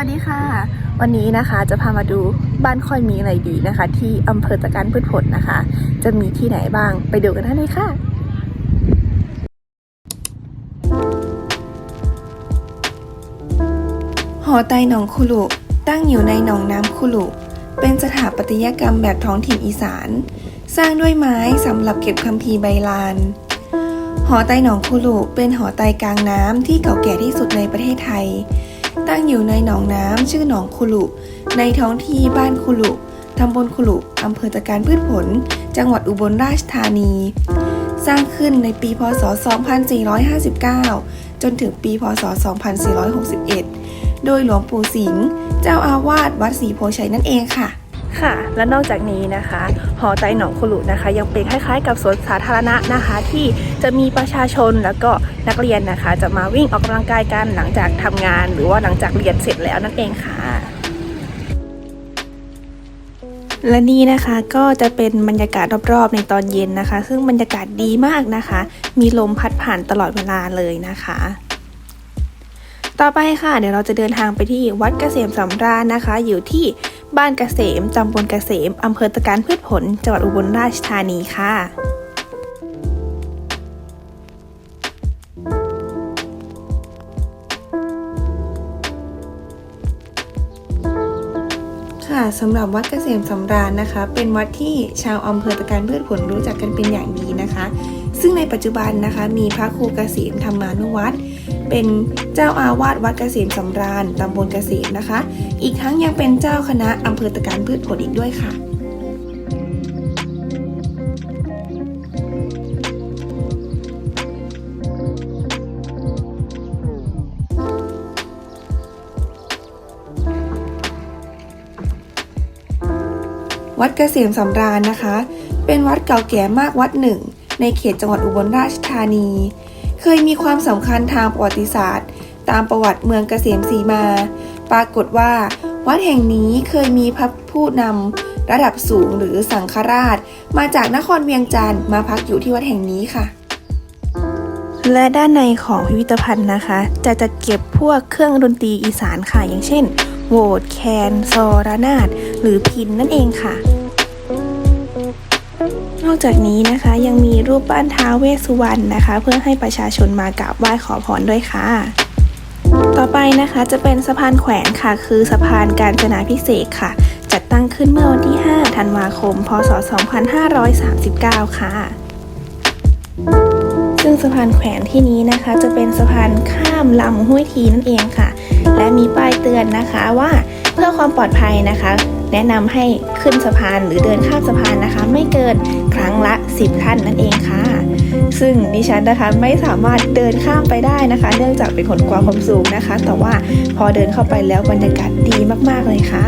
วัสดีค่ะ วันนี้นะคะจะพามาดูบ้านค่อยมีอะไรดีนะคะ ที่อำเภอตะการพืชผลนะคะ จะมีที่ไหนบ้างไปดูกันได้เลยค่ะหอไตหนองคุลุตั้งอยู่ในหนองน้ำคุลุเป็นสถาปัตยกรรมแบบท้องถิ่นอีสาน สร้างด้วยไม้สำหรับเก็บคัมภีร์ใบลาน หอไตหนองคุลุเป็นหอไตกลางน้ำที่เก่าแก่ที่สุดในประเทศไทย ตั้งอยู่ในหนองน้ำชื่อหนองคุลุ ในท้องที่บ้านคุลุตำบลคุลุอำเภอตะการพืชผล จังหวัดอุบลราชธานี สร้างขึ้นในปีพศ 2459 จนถึงปีพศ 2461 โดยหลวงปู่สิงห์เจ้าอาวาสวัดศรีโพชัยนั่นเองค่ะ ค่ะ และนอกจากนี้นะคะหอไตหนองคุลุนะคะ ยังเป็นคล้ายๆ กับสวนสาธารณะนะคะ ที่จะมีประชาชนแล้วก็นักเรียนนะคะ จะมาวิ่งออกกำลังกายกันหลังจากทำงาน หรือว่าหลังจากเรียนเสร็จแล้วนั่นเองค่ะ และนี่นะคะก็จะเป็นบรรยากาศรอบๆในตอนเย็นนะคะ ซึ่งบรรยากาศดีมากนะคะ มีลมพัดผ่านตลอดเวลาเลยนะคะต่อไปค่ะ เดี๋ยวเราจะเดินทางไปที่วัดเกษมสำราญนะคะ อยู่ที่ บ้านเกษมตำบลเกษมอำเภอตะการพืชผล จังหวัดอุบลราชธานีค่ะค่ะสำหรับวัดเกษมสำราญนะคะ เป็นวัดที่ชาวอำเภอตะการพืชผลรู้จักกันเป็นอย่างดีนะคะ ซึ่งในปัจจุบันนะคะมีพระครูเกษมธรรมานุวัตรเป็นเจ้าอาวาสวัดเกษมสำราญตำบลเกษมนะคะ อีกทั้งยังเป็นเจ้าคณะอำเภอตะการพืชผลอีกด้วยค่ะวัดเกษมสำราญนะคะ เป็นวัดเก่าแก่มากวัดหนึ่ง ในเขตจังหวัดอุบลราชธานี เคยมีความสำคัญทางประวัติศาสตร์ ตามประวัติเมืองเกษมสีมา ปรากฏว่า วัดแห่งนี้เคยมีพระผู้นำระดับสูงหรือสังฆราช มาจากนครเวียงจันทร์มาพักอยู่ที่วัดแห่งนี้ค่ะและด้านในของพิพิธภัณฑ์นะคะ จะจัดเก็บพวกเครื่องดนตรีอีสานค่ะ อย่างเช่น โวดแคน ซอระนาด หรือพินนั่นเองค่ะ นอกจากนี้นะคะยังมีรูปปั้นท้าวเวสสุวรรณนะคะ เพื่อให้ประชาชนมากราบไหว้ขอพรด้วยค่ะ ต่อไปนะคะจะเป็นสะพานแขวนค่ะ คือสะพานการจนาพิเศษกค่ะ จัดตั้งขึ้นเมื่อวันที่ 5 ธันวาคม พศ 2539 ค่ะ ซึ่งสะพานแขวนที่นี้นะคะ จะเป็นสะพานข้ามลำห้วยทีนั่นเองค่ะ และมีป้ายเตือนนะคะว่าเพื่อความปลอดภัยนะคะ แนะนำให้ขึ้นสะพานหรือเดินข้ามสะพานนะคะ ไม่เกินครั้งละ 10 ท่านนั่นเองค่ะ ซึ่งดิฉันนะคะไม่สามารถเดินข้ามไปได้นะคะ เนื่องจากเป็นคนกลัวความสูงนะคะ แต่ว่าพอเดินเข้าไปแล้วบรรยากาศดีมากๆเลยค่ะ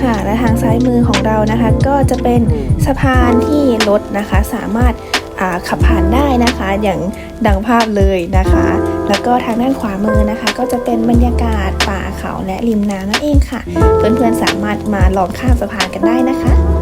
ค่ะและทางซ้ายมือของเรานะคะ ก็จะเป็นสะพานที่รถนะคะสามารถ ขับผ่านได้นะคะ อย่างดังภาพเลยนะคะ แล้วก็ทางด้านขวามือนะคะ ก็จะเป็นบรรยากาศป่าเขาและริมน้ำนั่นเองค่ะ เพื่อนๆสามารถมาลองข้ามสะพานกันได้นะคะ